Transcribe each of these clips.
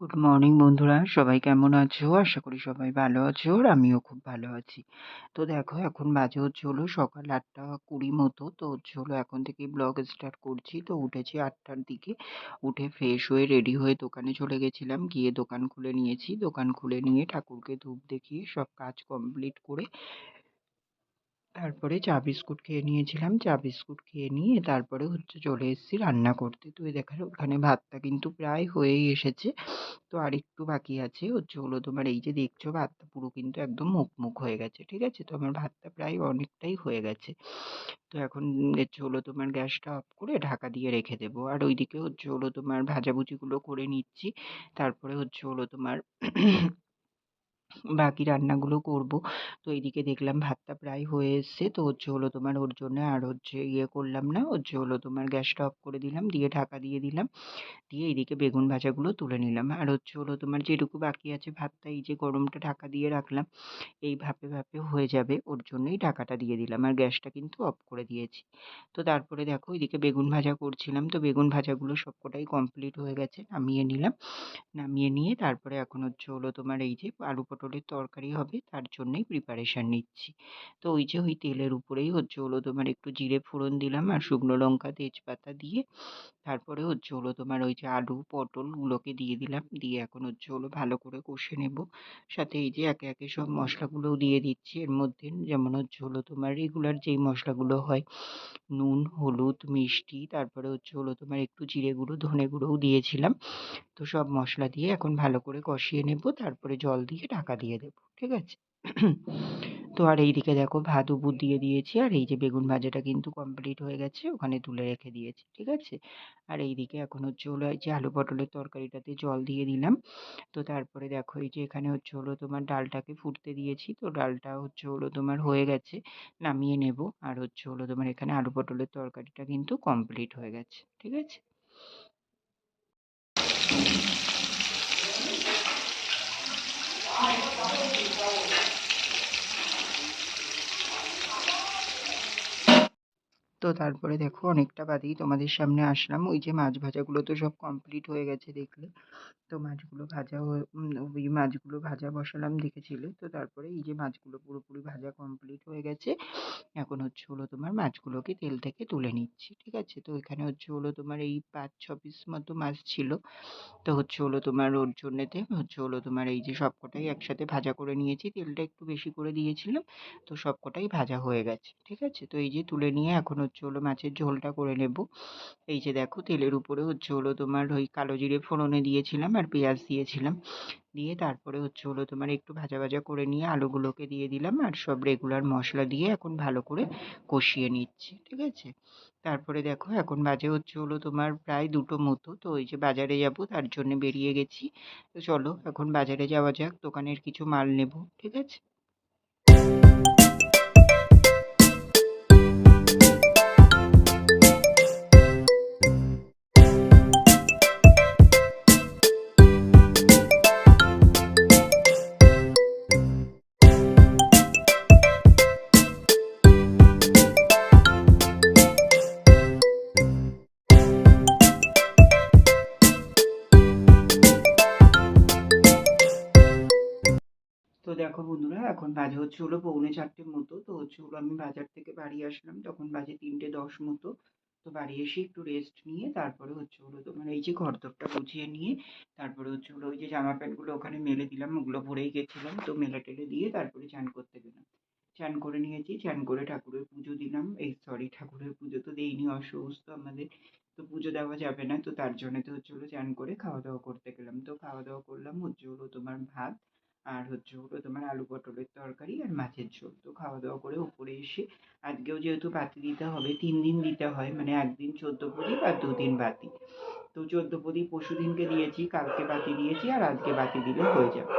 Good morning বন্ধুরা। সবাই কেমন আছো? আশা করি সবাই ভালো আছো আর আমিও খুব ভালো আছি। তো দেখো, এখন বাজে হচ্ছে হলো সকাল আটটা কুড়ি মতো। তো হচ্ছে হলো এখন থেকেই ব্লগ স্টার্ট করছি। তো উঠেছি আটটার দিকে। উঠে ফ্রেশ হয়ে রেডি হয়ে দোকানে চলে গেছিলাম। গিয়ে দোকান খুলে নিয়েছি। দোকান খুলে নিয়ে ঠাকুরকে ধূপ দেখিয়ে সব কাজ কমপ্লিট করে তারপরে চা বিস্কুট খেয়ে নিয়েছিলাম। চা বিস্কুট খেয়ে নিয়ে তারপরে হচ্ছে চলে এসেছি রান্না করতে। তো এই দেখো ওখানে ভাতটা কিন্তু প্রায় হয়েই এসেছে। তো আর একটু বাকি আছে। হচ্ছে হলো তোমার এই যে দেখছ, ভাতটা পুরো কিন্তু একদম মুখ মুখ হয়ে গেছে, ঠিক আছে? তো আমার ভাতটা প্রায় অনেকটাই হয়ে গেছে। তো এখন হচ্ছে হলো তোমার গ্যাসটা অফ করে ঢাকা দিয়ে রেখে দেবো। আর ওইদিকে হচ্ছে হলো তোমার ভাজাভুজিগুলো করে নিচ্ছি। তারপরে হচ্ছে হলো তোমার বাকি রান্নাগুলো করব। তো এইদিকে দেখলাম ভাতটা প্রায় হয়ে এসছে। তো হচ্ছে হলো তোমার ওর জন্য আর হচ্ছে ইয়ে করলাম না, হচ্ছে হলো তোমার গ্যাসটা অফ করে দিলাম, দিয়ে ঢাকা দিয়ে দিলাম। দিয়ে এইদিকে বেগুন ভাজাগুলো তুলে নিলাম। আর হচ্ছে হলো তোমার যেটুকু বাকি আছে ভাতটা, এই যে গরমটা ঢাকা দিয়ে রাখলাম, এই ভাপে ভাপে হয়ে যাবে। ওর জন্যই ঢাকাটা দিয়ে দিলাম। আর গ্যাসটা কিন্তু অফ করে দিয়েছি। তো তারপরে দেখো এদিকে বেগুন ভাজা করছিলাম। তো বেগুন ভাজাগুলো সবকটাই কমপ্লিট হয়ে গেছে, নামিয়ে নিলাম। নামিয়ে নিয়ে তারপরে এখন হচ্ছে হলো তোমার এই যে আলু পটলের তরকারি হবে, তার জন্যই প্রিপারেশান নিচ্ছি। তো ওই যে ওই তেলের উপরেই হচ্ছে হলো তোমার একটু জিরে ফোড়ন দিলাম আর শুকনো লঙ্কা, তেজপাতা দিয়ে, তারপরে হচ্ছে হলো তোমার ওই যে আলু পটলগুলোকে দিয়ে দিলাম। দিয়ে এখন হচ্ছে হলো ভালো করে কষে নেব। সাথে এই যে একে একে সব মশলাগুলোও দিয়ে দিচ্ছি। এর মধ্যে যেমন হচ্ছে হলো তোমার রেগুলার যেই মশলাগুলো হয়, নুন, হলুদ, মিষ্টি, তারপরে হচ্ছে হলো তোমার একটু জিরে গুঁড়ো, ধনে গুঁড়োও দিয়েছিলাম। তো সব মশলা দিয়ে এখন ভালো করে কষিয়ে নেব। তারপরে জল দিয়ে ঢাকা দিয়ে দেবো, ঠিক আছে? তো আর এইদিকে দেখো ভাত উপর দিয়ে দিয়েছি, আর এই যে বেগুন ভাজাটা কিন্তু কমপ্লিট হয়ে গেছে, ওখানে তুলে রেখে দিয়েছি, ঠিক আছে? আর এইদিকে এখন হচ্ছে হলো এই যে আলু পটলের তরকারিটাতে জল দিয়ে দিলাম। তো তারপরে দেখো এই যে এখানে হচ্ছে হলো তোমার ডালটাকে ফুটতে দিয়েছি, তো ডালটা হচ্ছে হলো তোমার হয়ে গেছে, নামিয়ে নেব। আর হচ্ছে হলো তোমার এখানে আলু পটলের তরকারিটা কিন্তু কমপ্লিট হয়ে গেছে, ঠিক আছে? তো তারপরে দেখো অনেকটা বাদেই তোমাদের সামনে আসলাম। ওই যে মাছ ভাজাগুলো তো সব কমপ্লিট হয়ে গেছে দেখলে। তো মাছগুলো ভাজা ওই মাছগুলো ভাজা বসালাম দেখেছিলে? তো তারপরে এই যে মাছগুলো পুরোপুরি ভাজা কমপ্লিট হয়ে গেছে। এখন হচ্ছে হলো তোমার মাছগুলোকে তেল থেকে তুলে নিচ্ছি, ঠিক আছে? তো এখানে হচ্ছে হলো তোমার এই পাঁচ, ছ পিস মতো মাছ ছিল। তো হচ্ছে হলো তোমার ওর জন্যেতে হচ্ছে হলো তোমার এই যে সবকটাই একসাথে ভাজা করে নিয়েছি। তেলটা একটু বেশি করে দিয়েছিলাম। তো সবকটাই ভাজা হয়ে গেছে, ঠিক আছে? তো এই যে তুলে নিয়ে এখন হচ্ছে হলো মাছের ঝোলটা করে নেব। এই যে দেখো, তেলের উপরে হচ্ছে হলো তোমার ওই কালো জিরে ফোড়নে দিয়েছিলাম আর পেঁয়াজ দিয়েছিলাম। দিয়ে তারপরে হচ্ছে হলো তোমার একটু ভাজা ভাজা করে নিয়ে আলুগুলোকে দিয়ে দিলাম আর সব রেগুলার মশলা দিয়ে এখন ভালো করে কষিয়ে নিচ্ছি, ঠিক আছে? তারপরে দেখো, এখন বাজে হচ্ছে হলো তোমার প্রায় দুটো মতো। তো ওই যে বাজারে যাব, তার জন্য বেরিয়ে গেছি। তো চলো, এখন বাজারে যাওয়া যাক, দোকানের কিছু মাল নেব, ঠিক আছে? দেখো বন্ধুরা, এখন বাজে হচ্ছে হলো পৌনে চারটের মতো। তো হচ্ছে হলো আমি বাজার থেকে বাড়ি আসলাম তখন বাজে তিনটে দশ মতো। তো বাড়ি এসে একটু রেস্ট নিয়ে, তারপরে হচ্ছে হলো তোমার এই যে ঘরদোরটা গুছিয়ে নিয়ে, তারপরে হচ্ছে হলো ওই যে জামা প্যান্টগুলো ওখানে মেলে দিলাম, ওগুলো ভরেই গেছিলাম। তো মেলে টেলে দিয়ে তারপরে চান করতে গেলাম। চান করে নিয়েছি, চান করে ঠাকুরের পুজো দিলাম। এই সরি ঠাকুরের পুজো তো দেইনি, অসুস্থ আমাদের। তো পুজো দেওয়া যাবে না, তো তার জন্য তো হচ্ছে হলো চান করে খাওয়া দাওয়া করতে গেলাম। তো খাওয়া দাওয়া করলাম, হচ্ছে হলো তোমার ভাত আর হচ্ছে হলো তোমার আলু পটলের তরকারি আর মাছের ঝোল। তো খাওয়া দাওয়া করে উপরে এসে আজকেও যেহেতু বাতি দিতে হবে, তিন দিন দিতে হয় মানে একদিন চোদ্দ প্রদীপ আর দুদিন বাতি। তো চোদ্দ প্রদীপ পরশু দিনকে দিয়েছি, কালকে বাতি দিয়েছি আর আজকে বাতি দিলে হয়ে যাবে।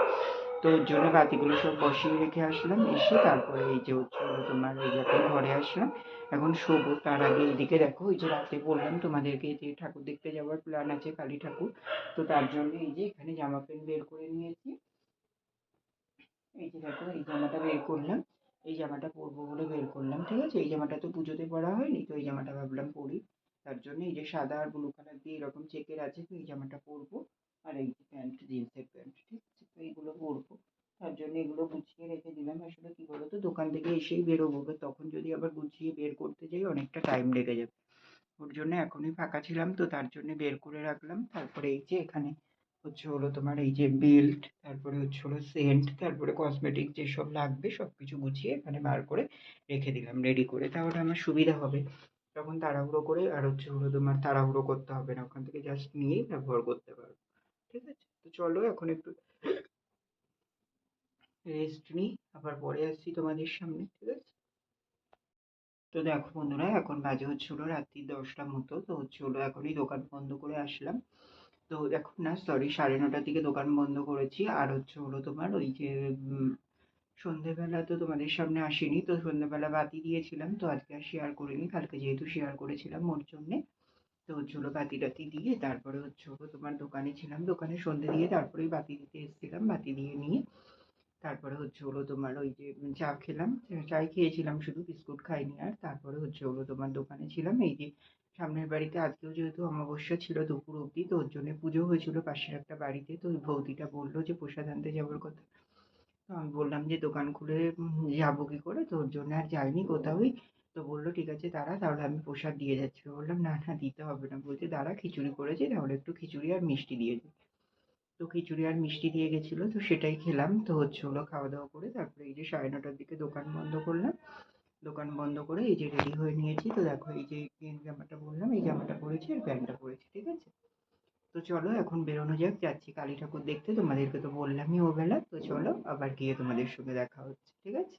তো ওর জন্য বাতিগুলো সব বসিয়ে রেখে আসলাম, এসে তারপরে এই যে হচ্ছে তোমার ওই এখন ঘরে আসলাম, এখন শোবো। তার আগে এদিকে দেখো, এই যে রাতে বললাম তোমাদেরকে যে ঠাকুর দেখতে যাওয়ার প্ল্যান আছে কালী ঠাকুর, তো তার জন্য এই যে এখানে জামা প্যান্ট বের করে নিয়েছি। এই যে দেখো, এই জামাটা বের করলাম। এই জামাটা পরবো বলে বের করলাম, ঠিক আছে? এই জামাটা তো পুজোতে পরা হয়নি, তো এই জামাটা ভাবলাম পরি। তার জন্য এই যে সাদা আর ব্লু কালার দিয়ে এরকম চেকের আছে, তো এই জামাটা পরবো। আর এই যে প্যান্ট জিন্সের প্যান্ট ঠিক আছে? তো এইগুলো পরবো। তার জন্য এগুলো গুছিয়ে রেখে দিলাম। আসলে কী বলো তো দোকান থেকে এসেই বেরোবো তখন যদি আবার গুছিয়ে বের করতে যাই, অনেকটা টাইম লেগে যাবে। ওর জন্য এখনই ফাঁকা ছিলাম, তো তার জন্য বের করে রাখলাম। তারপরে এই যে এখানে হচ্ছে হলো তোমার এই যে বেল্ট তারপরে হচ্ছে হলো সেন্ট তারপরে কসমেটিক যেসব লাগবে সব কিছু গুছিয়ে এখানে বার করে রেখে দিলাম রেডি করে। তাহলে আমার সুবিধা হবে। তখন তাড়াহুড়ো করে আর হচ্ছে হলো তোমার তাড়াহুড়ো করতে হবে না, ওখান থেকে জাস্ট নিয়েই ব্যবহার করতে পারব। ঠিক আছে? তো চলো এখন একটু রেস্ট নিই, আবার পরে আসছি তোমাদের সামনে, ঠিক আছে? তো দেখো বন্ধুরা, এখন বাজে হচ্ছে হলো রাত্রি দশটা মতো, তো হচ্ছে হলো এখনই দোকান বন্ধ করে আসলাম। তো এখন না সরি সাড়ে নটার দিকে দোকান বন্ধ করেছি। আর হচ্ছে হলো তোমার ওই যে সন্ধেবেলা তো তোমাদের সামনে আসিনি, তো সন্ধেবেলা বাতি দিয়েছিলাম, তো আজকে আর শেয়ার করিনি। কালকে যেহেতু শেয়ার করেছিলাম ওর জন্যে, তো হচ্ছে হলো বাতি টাতি দিয়ে তারপরে হচ্ছে হলো তোমার দোকানে ছিলাম, দোকানে সন্ধে দিয়ে তারপরেই বাতি দিতে এসেছিলাম, বাতি দিয়ে নিয়ে তারপরে হচ্ছে হলো তোমার ওই যে চা খেলাম চাই খেয়েছিলাম শুধু, বিস্কুট খাইনি আর, তারপরে হচ্ছে হলো তোমার দোকানে ছিলাম। এই যে সামনের বাড়িতে আজকেও যেহেতু অমাবস্যা ছিল দুপুর অবধি, তো ওর জন্য পুজো হয়েছিল পাশের একটা বাড়িতে। তো বৌদিটা বলল যে প্রসাদ আনতে যাওয়ার কথা। তো আমি বললাম যে দোকান খুলে যাব কি করে? তো ওর জন্য আর যাইনি কোথাওই। তো বলল, ঠিক আছে, দাঁড়া, তাহলে আমি প্রসাদ দিয়ে যাচ্ছি। বললাম, না না, দিতে হবে না। বলছে, দাঁড়া, খিচুড়ি করেছে, তাহলে একটু খিচুড়ি আর মিষ্টি দিয়ে দিই তো খিচুড়ি আর মিষ্টি দিয়ে গেছিল, তো সেটাই খেলাম। তো হচ্ছে হলো খাওয়া দাওয়া করে তারপরে এই যে সাড়ে নটার দিকে দোকান বন্ধ করলাম। দোকান বন্ধ করে এই যে রেডি হয়ে নিয়েছি। তো দেখো এই যে জামাটা বললাম, এই জামাটা পরেছি আর প্যান্টটা পরেছি, ঠিক আছে? তো চলো এখন বেরোনো যাক, যাচ্ছি কালী ঠাকুর দেখতে। তোমাদেরকে তো বললামই ওবেলা। তো চলো আবার গিয়ে তোমাদের সঙ্গে দেখা হচ্ছে, ঠিক আছে?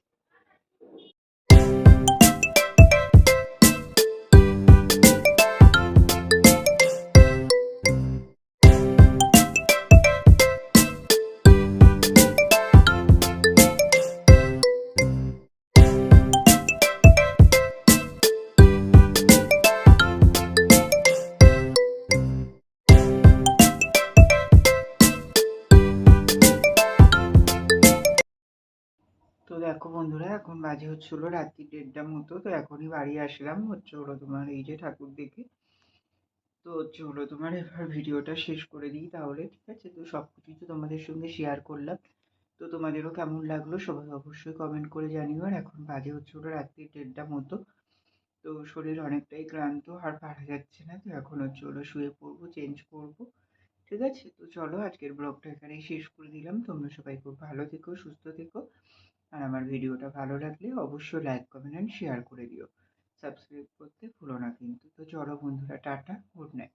দেখো বন্ধুরা, এখন বাজে হচ্ছিল রাত্রি দেড়টার মতো, তো এখনই বাড়ি আসলাম। হচ্ছে হলো তোমার এই যে ঠাকুর দেখে। তো হচ্ছে হলো তোমার এবার ভিডিওটা শেষ করে দিই তাহলে, ঠিক আছে? তো সব কিছুই তো তোমাদের সঙ্গে শেয়ার করলাম। তো তোমাদেরও কেমন লাগল সবাই অবশ্যই কমেন্ট করে জানিও। আর এখন বাজে হচ্ছে হলো রাত্রি দেড়টা মতো। তো শরীর অনেকটাই ক্লান্ত আর পারা যাচ্ছে না, তো এখন হচ্ছে হলো শুয়ে পড়ব চেঞ্জ করব। ঠিক আছে? তো চলো আজকের ব্লগটা এখানেই শেষ করে দিলাম। তোমরা সবাই খুব ভালো থেকো, সুস্থ থেকো। আর আমার ভিডিওটা ভালো লাগলে অবশ্যই লাইক কমেন্ট শেয়ার করে দিও। সাবস্ক্রাইব করতে ভুলো না কিন্তু। তো চলো বন্ধুরা, টাটা গুড নাইট